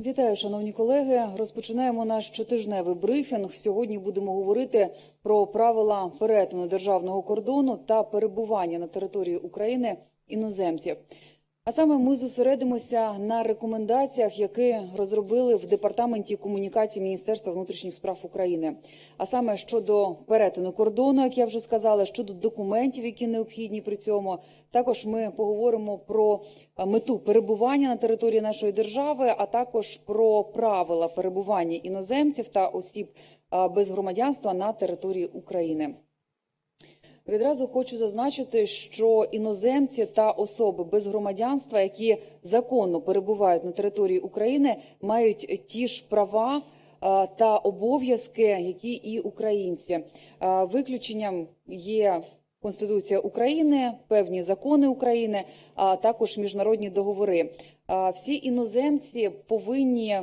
Вітаю, шановні колеги. Розпочинаємо наш щотижневий брифінг. Сьогодні будемо говорити про правила перетину державного кордону та перебування на території України іноземців. А саме ми зосередимося на рекомендаціях, які розробили в департаменті комунікації Міністерства внутрішніх справ України. А саме щодо перетину кордону, як я вже сказала, щодо документів, які необхідні при цьому. Також ми поговоримо про мету перебування на території нашої держави, а також про правила перебування іноземців та осіб без громадянства на території України. Відразу хочу зазначити, що іноземці та особи без громадянства, які законно перебувають на території України, мають ті ж права та обов'язки, які і українці. Виключенням є Конституція України, певні закони України, а також міжнародні договори. Всі іноземці повинні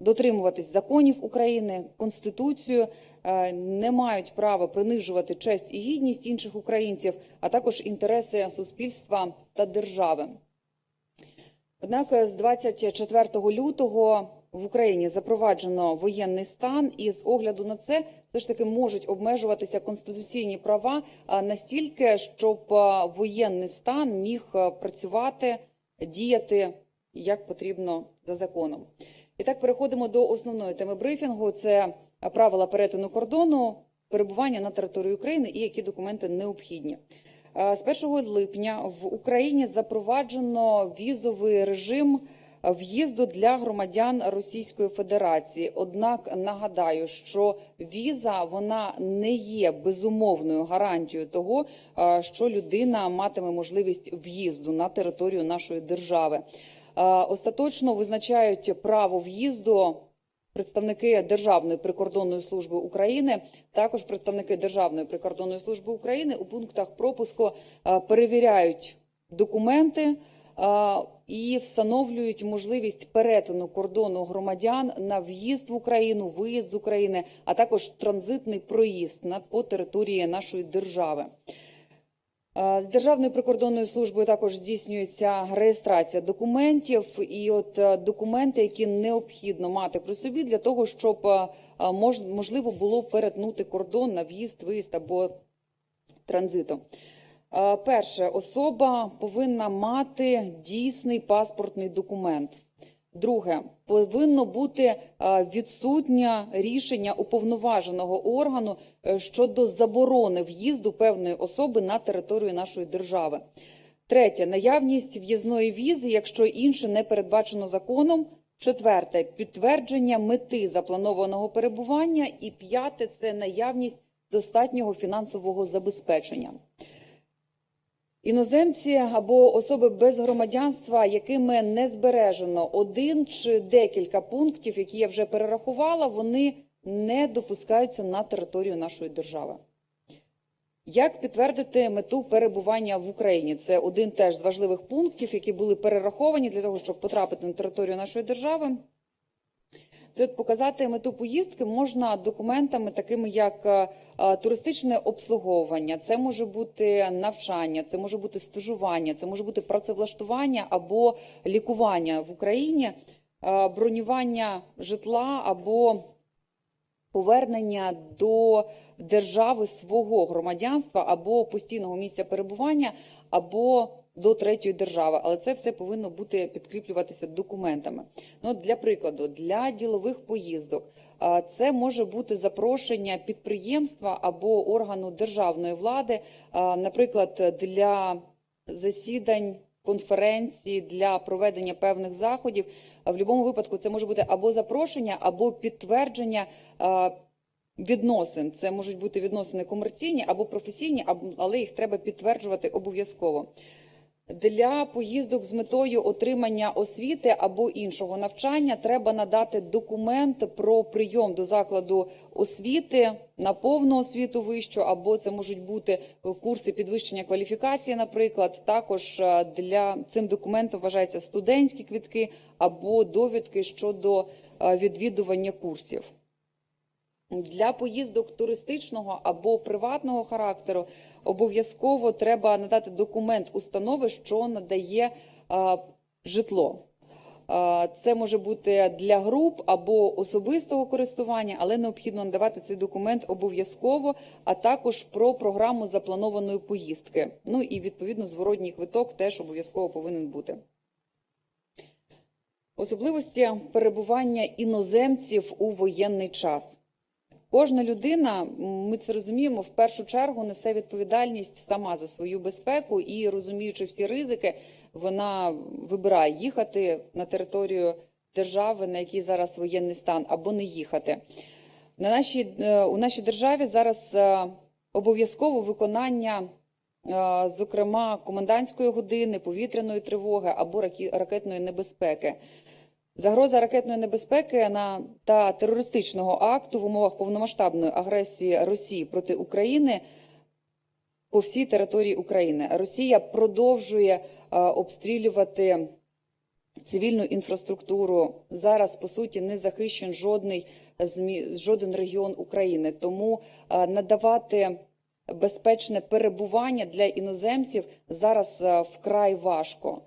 дотримуватись законів України, конституцію, е, не мають права принижувати честь і гідність інших українців, а також інтереси суспільства та держави. Однак е, з 24 лютого в Україні запроваджено воєнний стан, і з огляду на це все ж таки можуть обмежуватися конституційні права настільки, щоб воєнний стан міг працювати, діяти як потрібно за законом. І так переходимо до основної теми брифінгу: це правила перетину кордону, перебування на території України і які документи необхідні. Е, З 1 липня в Україні запроваджено візовий режим в'їзду для громадян Російської Федерації. Однак нагадаю, що віза вона не є безумовною гарантією того, е, що людина матиме можливість в'їзду на територію нашої держави. Остаточно визначають право в'їзду представники Державної прикордонної служби України, також представники Державної прикордонної служби України у пунктах пропуску перевіряють документи і встановлюють можливість перетину кордону громадян на в'їзд в Україну, виїзд з України, а також транзитний проїзд на по території нашої держави. Е, Державною прикордонною службою також здійснюється реєстрація документів, і от е, документи, які необхідно мати при собі для того, щоб е, мож- можливо було перетнути кордон на в'їзд, виїзд або транзитом. Перше, особа повинна мати дійсний паспортний документ. Друге, повинно бути е, відсутнє рішення уповноваженого органу е, щодо заборони в'їзду певної особи на територію нашої держави. Третє наявність в'їзної візи, якщо інше не передбачено законом. Четверте підтвердження мети запланованого перебування. І п'яте це наявність достатнього фінансового забезпечення. Іноземці або особи без громадянства, якими не збережено один чи декілька пунктів, які я вже перерахувала, вони не допускаються на територію нашої держави. Як підтвердити мету перебування в Україні? Це один теж з важливих пунктів, які були перераховані для того, щоб потрапити на територію нашої держави. Це от показати мету поїздки можна документами, такими як е, е, туристичне обслуговування, це може бути навчання, це може бути стажування, це може бути працевлаштування або лікування в Україні, е, бронювання житла або повернення до держави свого громадянства або постійного місця перебування, або до третьої держави, але це все повинно бути підкріплюватися документами. Ну, для прикладу, для ділових поїздок це може бути запрошення підприємства або органу державної влади, наприклад, для засідань. Конференції для проведення певних заходів в будь-якому випадку це може бути або запрошення, або підтвердження відносин. Це можуть бути відносини комерційні або професійні, але їх треба підтверджувати обов'язково. Для поїздок з метою отримання освіти або іншого навчання треба надати документ про прийом до закладу освіти на повну освіту вищу, або це можуть бути курси підвищення кваліфікації, наприклад. Також е, для цим документом вважаються студентські квітки або довідки щодо е, відвідування курсів. Для поїздок туристичного або приватного характеру обов'язково треба надати документ установи, що надає житло. Це може бути для груп або особистого користування, але необхідно надавати цей документ обов'язково, а також про програму запланованої поїздки. Ну і відповідно зворотній квиток теж обов'язково повинен бути. Особливості перебування іноземців у воєнний час. Кожна людина, ми це розуміємо, в першу чергу несе відповідальність сама за свою безпеку і розуміючи всі ризики, вона вибирає їхати на територію держави, на якій зараз воєнний стан, або не їхати. На нашій, е, у нашій державі зараз е, обов'язково виконання, е, зокрема, комендантської години, повітряної тривоги або ракетної небезпеки. Загроза ракетної небезпеки та терористичного акту в умовах повномасштабної агресії Росії проти України по всій території України. Росія продовжує е, обстрілювати цивільну інфраструктуру. Зараз по суті не захищен жодний жоден регіон України. Тому е, надавати безпечне перебування для іноземців зараз е, вкрай важко.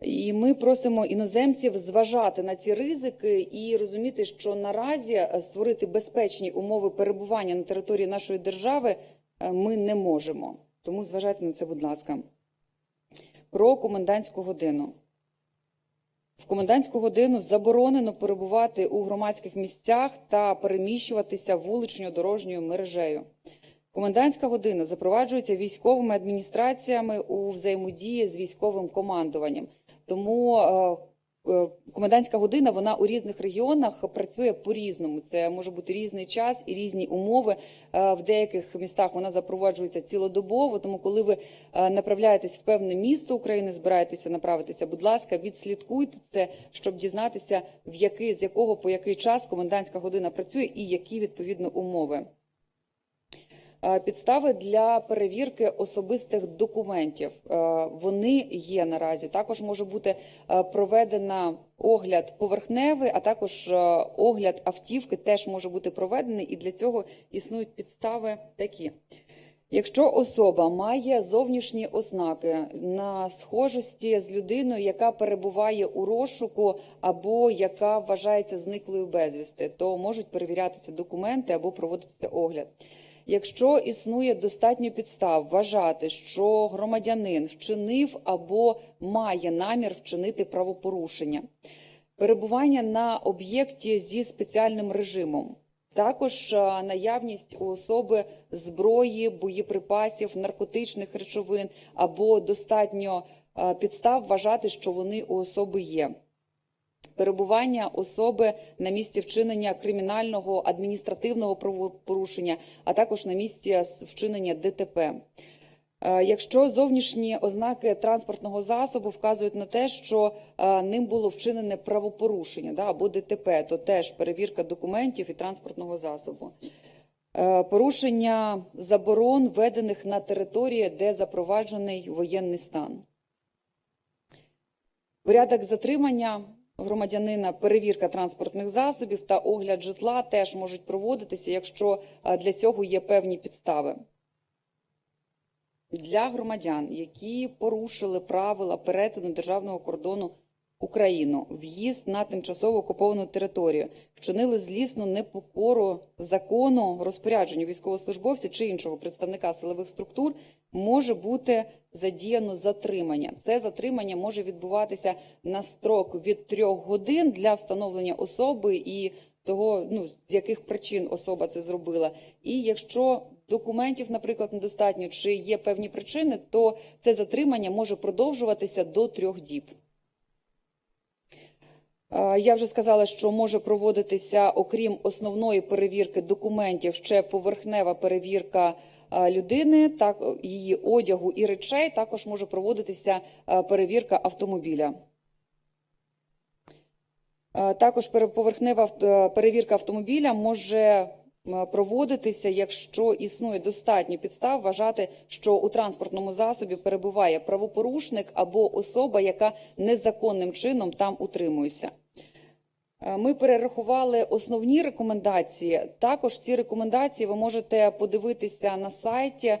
І ми просимо іноземців зважати на ці ризики і розуміти, що наразі е, створити безпечні умови перебування на території нашої держави е, ми не можемо. Тому зважайте на це, будь ласка. Про комендантську годину. В комендантську годину заборонено перебувати у громадських місцях та переміщуватися вуличньо дорожньою мережею. Комендантська година запроваджується військовими адміністраціями у взаємодії з військовим командуванням. Тому е, е, комендантська година вона у різних регіонах працює по-різному. Це може бути різний час і різні умови. Е, В деяких містах вона запроваджується цілодобово. Тому, коли ви направляєтесь в певне місто України, збираєтеся направитися, будь ласка, відслідкуйте це, щоб дізнатися, в який з якого по який час комендантська година працює і які відповідно умови. Е, Підстави для перевірки особистих документів е, вони є наразі. Також може бути е, проведена огляд поверхневий, а також огляд автівки теж може бути проведений, і для цього існують підстави такі. Якщо особа має зовнішні ознаки на схожості з людиною, яка перебуває у розшуку або яка вважається зниклою безвісти, то можуть перевірятися документи або проводитися огляд. Якщо існує достатньо підстав вважати, що громадянин вчинив або має намір вчинити правопорушення, перебування на об'єкті зі спеціальним режимом, також наявність у особи зброї, боєприпасів, наркотичних речовин або достатньо підстав вважати, що вони у особи є перебування особи на місці вчинення кримінального адміністративного правопорушення, а також на місці вчинення ДТП. Е, Якщо зовнішні ознаки транспортного засобу вказують на те, що е, ним було вчинене правопорушення або ДТП, то теж перевірка документів і транспортного засобу. Е, Порушення заборон, введених на території, де запроваджений воєнний стан. Порядок затримання громадянина, перевірка транспортних засобів та огляд житла теж можуть проводитися, якщо е, для цього є певні підстави. Для громадян, які порушили правила перетину державного кордону Україну, в'їзд на тимчасово окуповану територію, вчинили злісну непокору закону, розпорядженню військовослужбовця чи іншого представника силових структур, може бути задіяно затримання. Це затримання може відбуватися на строк від трьох годин для встановлення особи і того, ну з яких причин особа це зробила. І якщо документів, наприклад, недостатньо чи є певні причини, то це затримання може продовжуватися до трьох діб. Е, Я вже сказала, що може проводитися, окрім основної перевірки документів, ще поверхнева перевірка е, людини, так її одягу і речей. Також може проводитися е, перевірка автомобіля. Також поверхнева перевірка автомобіля може проводитися, якщо існує достатньо підстав вважати, що у транспортному засобі перебуває правопорушник або особа, яка незаконним чином там утримується. Е, Ми перерахували основні рекомендації. Також ці рекомендації ви можете подивитися на сайті, е,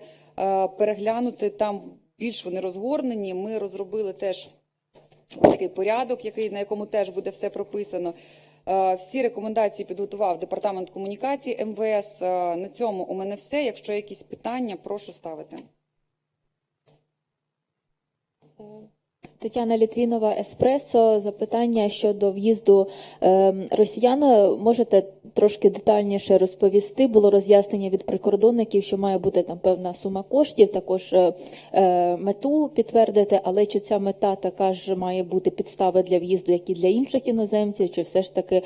переглянути там більш вони розгорнені. Ми розробили теж такий порядок, який на якому теж буде все прописано. Е, Всі рекомендації підготував департамент комунікації МВС. Е, На цьому у мене все. Якщо якісь питання, прошу ставити. Тетяна Літвінова, Еспресо. Запитання щодо в'їзду е, росіян. Можете трошки детальніше розповісти? Було роз'яснення від прикордонників, що має бути там певна сума коштів, також е, е, мету підтвердити. Але чи ця мета така ж має бути підстави для в'їзду, як і для інших іноземців, чи все ж таки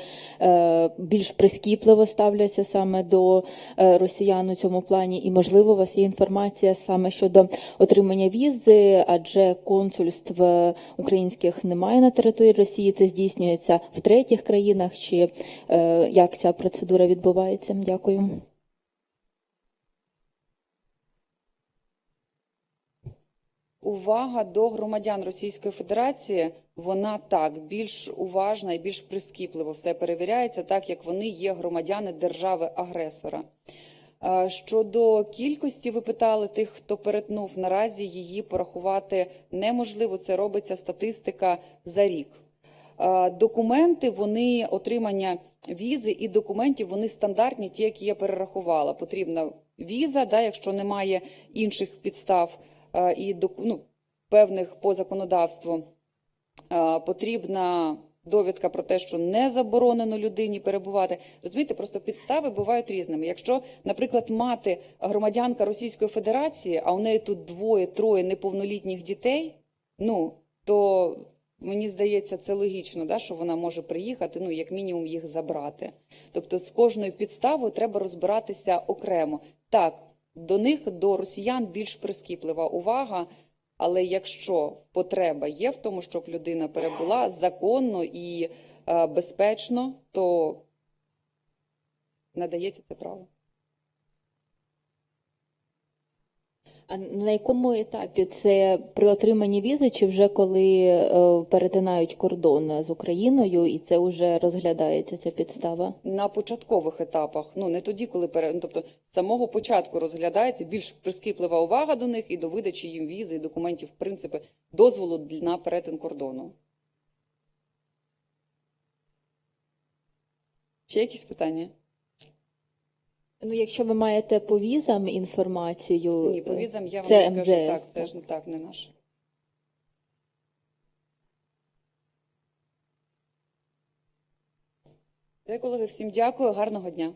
більш прискіпливо ставляться саме до росіян у цьому плані? І можливо, у вас є інформація саме щодо отримання візи, адже консульств українських немає на території Росії. Це здійснюється в третіх країнах. Чи е, як ця процедура відбувається? Дякую. Увага до громадян Російської Федерації, вона так більш уважна і більш прискіпливо все перевіряється, так як вони є громадяни держави-агресора. Е, Щодо кількості, ви питали тих, хто перетнув, наразі її порахувати неможливо. Це робиться статистика за рік. Е, Документи, вони отримання візи і документів, вони стандартні, ті, які я перерахувала. Потрібна віза, да, якщо немає інших підстав е, і ну, певних по законодавству. Потрібна довідка про те, що не заборонено людині перебувати. Розумієте, просто підстави бувають різними. Якщо, наприклад, мати громадянка Російської Федерації, а у неї тут двоє-троє неповнолітніх дітей, ну то мені здається, це логічно, да, що вона може приїхати, ну як мінімум їх забрати. Тобто з кожною підставою треба розбиратися окремо. Так, до них, до росіян більш прискіплива увага. Але якщо потреба є в тому, щоб людина перебула законно і е, безпечно, то надається це право. А на якому етапі це при отриманні візи, чи вже коли е, перетинають кордон з Україною, і це вже розглядається ця підстава? На початкових етапах, ну не тоді, коли пере... ну, тобто з самого початку розглядається більш прискіплива увага до них і до видачі їм візи і документів, в принципі, дозволу на перетин кордону. Ще якісь питання? Ну, якщо ви маєте по візам інформацію, Ні, по візам я вам це не скажу. МЗС, Так, це ж не так, не наше. Колеги, всім дякую, гарного дня.